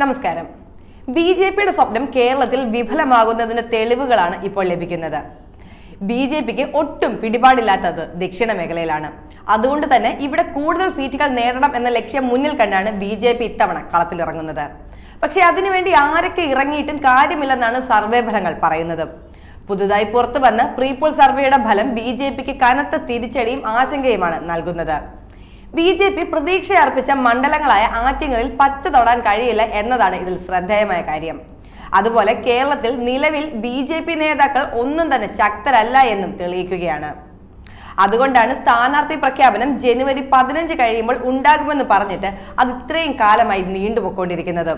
നമസ്കാരം. B J പിയുടെ സ്വപ്നം കേരളത്തിൽ വിഫലമാകുന്നതിന് തെളിവുകളാണ് ഇപ്പോൾ ലഭിക്കുന്നത്. ബി ജെ പിക്ക് ഒട്ടും പിടിപാടില്ലാത്തത് ദക്ഷിണ മേഖലയിലാണ്. അതുകൊണ്ട് തന്നെ ഇവിടെ കൂടുതൽ സീറ്റുകൾ നേടണം എന്ന ലക്ഷ്യം മുന്നിൽ കണ്ടാണ് ബി ജെ പി ഇത്തവണ കളത്തിലിറങ്ങുന്നത്. പക്ഷേ അതിനുവേണ്ടി ആരൊക്കെ ഇറങ്ങിയിട്ടും കാര്യമില്ലെന്നാണ് സർവേ ഫലങ്ങൾ പറയുന്നത്. പുതുതായി പുറത്തു വന്ന പ്രീപോൾ സർവേയുടെ ഫലം ബി ജെ പിക്ക് കനത്ത തിരിച്ചടിയും ആശങ്കയുമാണ് നൽകുന്നത്. ബി ജെ പി പ്രതീക്ഷ അർപ്പിച്ച മണ്ഡലങ്ങളായ ആറ്റിങ്ങളിൽ പച്ച തൊടാൻ കഴിയില്ല എന്നതാണ് ഇതിൽ ശ്രദ്ധേയമായ കാര്യം. അതുപോലെ കേരളത്തിൽ നിലവിൽ ബി ജെ പി നേതാക്കൾ ഒന്നും തന്നെ ശക്തരല്ല എന്നും തെളിയിക്കുകയാണ്. അതുകൊണ്ടാണ് സ്ഥാനാർത്ഥി പ്രഖ്യാപനം ജനുവരി പതിനഞ്ച് കഴിയുമ്പോൾ ഉണ്ടാകുമെന്ന് പറഞ്ഞിട്ട് അത് ഇത്രയും കാലമായി നീണ്ടുപോയിക്കൊണ്ടിരിക്കുന്നത്.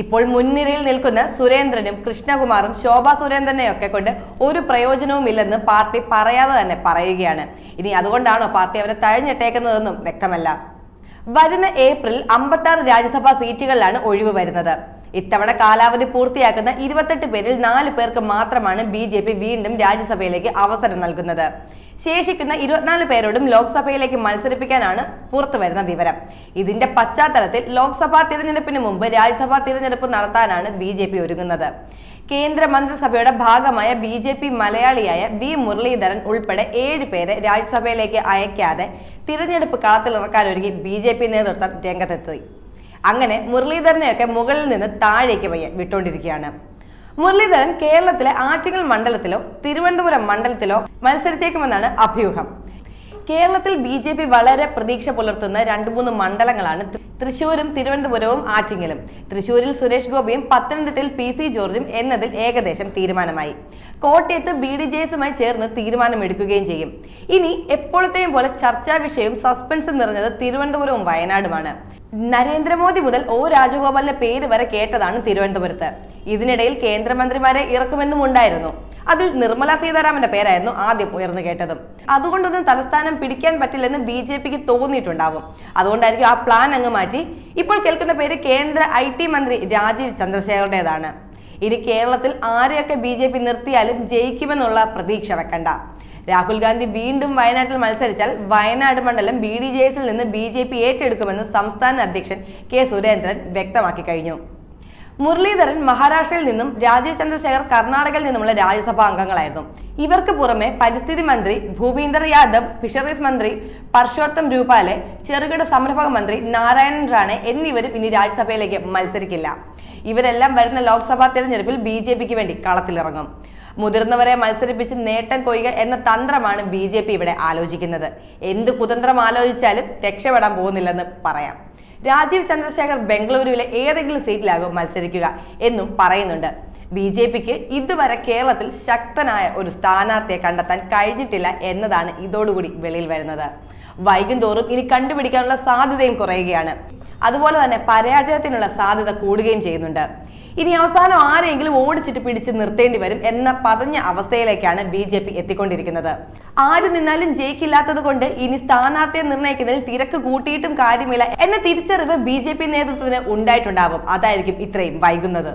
ഇപ്പോൾ മുൻനിരയിൽ നിൽക്കുന്ന സുരേന്ദ്രനും കൃഷ്ണകുമാറും ശോഭാ സുരേന്ദ്രനെയൊക്കെ കൊണ്ട് ഒരു പ്രയോജനവുമില്ലെന്ന് പാർട്ടി പറയാതെ തന്നെ പറയുകയാണ്. ഇനി അതുകൊണ്ടാണോ പാർട്ടി അവരെ തഴഞ്ഞിട്ടേക്കുന്നതെന്നും വ്യക്തമല്ല. വരുന്ന ഏപ്രിൽ അമ്പത്തി രാജ്യസഭാ സീറ്റുകളിലാണ് ഒഴിവ് വരുന്നത്. ഇത്തവണ കാലാവധി പൂർത്തിയാക്കുന്ന ഇരുപത്തെട്ട് പേരിൽ നാല് പേർക്ക് മാത്രമാണ് ബി ജെ പി വീണ്ടും രാജ്യസഭയിലേക്ക് അവസരം നൽകുന്നത്. ശേഷിക്കുന്ന ഇരുപത്തിനാല് പേരോടും ലോക്സഭയിലേക്ക് മത്സരിപ്പിക്കാനാണ് പുറത്തുവരുന്ന വിവരം. ഇതിന്റെ പശ്ചാത്തലത്തിൽ ലോക്സഭാ തിരഞ്ഞെടുപ്പിന് മുമ്പ് രാജ്യസഭാ തിരഞ്ഞെടുപ്പ് നടത്താനാണ് ബി ജെ പി ഒരുങ്ങുന്നത്. കേന്ദ്ര മന്ത്രിസഭയുടെ ഭാഗമായ ബി ജെ പി മലയാളിയായ വി മുരളീധരൻ ഉൾപ്പെടെ ഏഴ് പേരെ രാജ്യസഭയിലേക്ക് അയക്കാതെ തിരഞ്ഞെടുപ്പ് കളത്തിലിറക്കാനൊരുങ്ങി ബി ജെ പി നേതൃത്വം രംഗത്തെത്തി. അങ്ങനെ മുരളീധരനെയൊക്കെ മുകളിൽ നിന്ന് താഴേക്ക് വയ്യ വിട്ടുകൊണ്ടിരിക്കുകയാണ് മുരളീധരൻ കേരളത്തിലെ ആറ്റിങ്ങൽ മണ്ഡലത്തിലോ തിരുവനന്തപുരം മണ്ഡലത്തിലോ മത്സരിച്ചേക്കുമെന്നാണ് അഭ്യൂഹം. കേരളത്തിൽ ബി ജെ പി വളരെ പ്രതീക്ഷ പുലർത്തുന്ന രണ്ട് മൂന്ന് മണ്ഡലങ്ങളാണ് തൃശൂരും തിരുവനന്തപുരവും ആറ്റിങ്ങലും. തൃശൂരിൽ സുരേഷ് ഗോപിയും പത്തനംതിട്ടയിൽ പി സി ജോർജും എന്നതിൽ ഏകദേശം തീരുമാനമായി. കോട്ടയത്ത് ബി ഡി ജെ എസുമായി ചേർന്ന് തീരുമാനമെടുക്കുകയും ചെയ്യും. ഇനി എപ്പോഴത്തെയും പോലെ ചർച്ചാ വിഷയവും സസ്പെൻസും നിറഞ്ഞത് തിരുവനന്തപുരവും വയനാടുമാണ്. നരേന്ദ്രമോദി മുതൽ ഒ രാജഗോപാലിന്റെ പേര് വരെ കേട്ടതാണ് തിരുവനന്തപുരത്ത്. ഇതിനിടയിൽ കേന്ദ്രമന്ത്രിമാരെ ഇറക്കുമെന്നും ഉണ്ടായിരുന്നു അതിൽ നിർമ്മല സീതാരാമന്റെ പേരായിരുന്നു ആദ്യം ഉയർന്നു കേട്ടതും. അതുകൊണ്ടൊന്നും തലസ്ഥാനം പിടിക്കാൻ പറ്റില്ലെന്ന് ബി ജെ പിക്ക് തോന്നിയിട്ടുണ്ടാകും അതുകൊണ്ടായിരിക്കും ആ പ്ലാൻ അങ്ങ് മാറ്റി. ഇപ്പോൾ കേൾക്കുന്ന പേര് കേന്ദ്ര ഐ ടി മന്ത്രി രാജീവ് ചന്ദ്രശേഖറുടേതാണ് ഇനി കേരളത്തിൽ ആരെയൊക്കെ ബി ജെ പി നിർത്തിയാലും ജയിക്കുമെന്നുള്ള പ്രതീക്ഷ വെക്കണ്ട. രാഹുൽ ഗാന്ധി വീണ്ടും വയനാട്ടിൽ മത്സരിച്ചാൽ വയനാട് മണ്ഡലം ബി ഡി ജെ എസിൽ നിന്ന് ബി ജെ പി ഏറ്റെടുക്കുമെന്ന് സംസ്ഥാന അധ്യക്ഷൻ കെ സുരേന്ദ്രൻ വ്യക്തമാക്കി കഴിഞ്ഞു. മുരളീധരൻ മഹാരാഷ്ട്രയിൽ നിന്നും രാജീവ് ചന്ദ്രശേഖർ കർണാടകയിൽ നിന്നുമുള്ള രാജ്യസഭാ അംഗങ്ങളായിരുന്നു. ഇവർക്ക് പുറമെ പരിസ്ഥിതി മന്ത്രി ഭൂപീന്ദർ യാദവ് ഫിഷറീസ് മന്ത്രി പർഷോത്തം രൂപാലെ ചെറുകിട സംരംഭക മന്ത്രി നാരായണൻ റാണെ എന്നിവരും ഇനി രാജ്യസഭയിലേക്ക് മത്സരിക്കില്ല. ഇവരെല്ലാം വരുന്ന ലോക്സഭാ തെരഞ്ഞെടുപ്പിൽ ബി ജെ പിക്ക് വേണ്ടി കളത്തിലിറങ്ങും. മുതിർന്നവരെ മത്സരിപ്പിച്ച് നേട്ടം കൊയ്യുക എന്ന തന്ത്രമാണ് ബി ഇവിടെ ആലോചിക്കുന്നത്. എന്ത് കുതന്ത്രം ആലോചിച്ചാലും രക്ഷപ്പെടാൻ പോകുന്നില്ലെന്ന് പറയാം. രാജീവ് ചന്ദ്രശേഖർ ബംഗളൂരുവിലെ ഏതെങ്കിലും സീറ്റിലാകും മത്സരിക്കുക എന്നും പറയുന്നുണ്ട്. ബി ജെ പിക്ക് ഇതുവരെ കേരളത്തിൽ ശക്തനായ ഒരു സ്ഥാനാർത്ഥിയെ കണ്ടെത്താൻ കഴിഞ്ഞിട്ടില്ല എന്നതാണ് ഇതോടുകൂടി വെളിയിൽ വരുന്നത്. വൈകുന്തോറും ഇനി കണ്ടുപിടിക്കാനുള്ള സാധ്യതയും കുറയുകയാണ്. അതുപോലെ തന്നെ പരാജയത്തിനുള്ള സാധ്യത കൂടുകയും ചെയ്യുന്നുണ്ട്. ഇനി അവസാനം ആരെങ്കിലും ഓടിച്ചിട്ട് പിടിച്ച് നിർത്തേണ്ടി വരും എന്ന പതഞ്ഞ അവസ്ഥയിലേക്കാണ് ബി ജെ പി എത്തിക്കൊണ്ടിരിക്കുന്നത്. ആര് നിന്നാലും ജയിക്കില്ലാത്തത് കൊണ്ട് ഇനി സ്ഥാനാർത്ഥിയെ നിർണയിക്കുന്നതിൽ തിരക്ക് കൂട്ടിയിട്ടും കാര്യമില്ല എന്ന തിരിച്ചറിവ് ബി ജെ പി നേതൃത്വത്തിന് ഉണ്ടായിട്ടുണ്ടാവും. അതായിരിക്കും ഇത്രയും വൈകുന്നത്.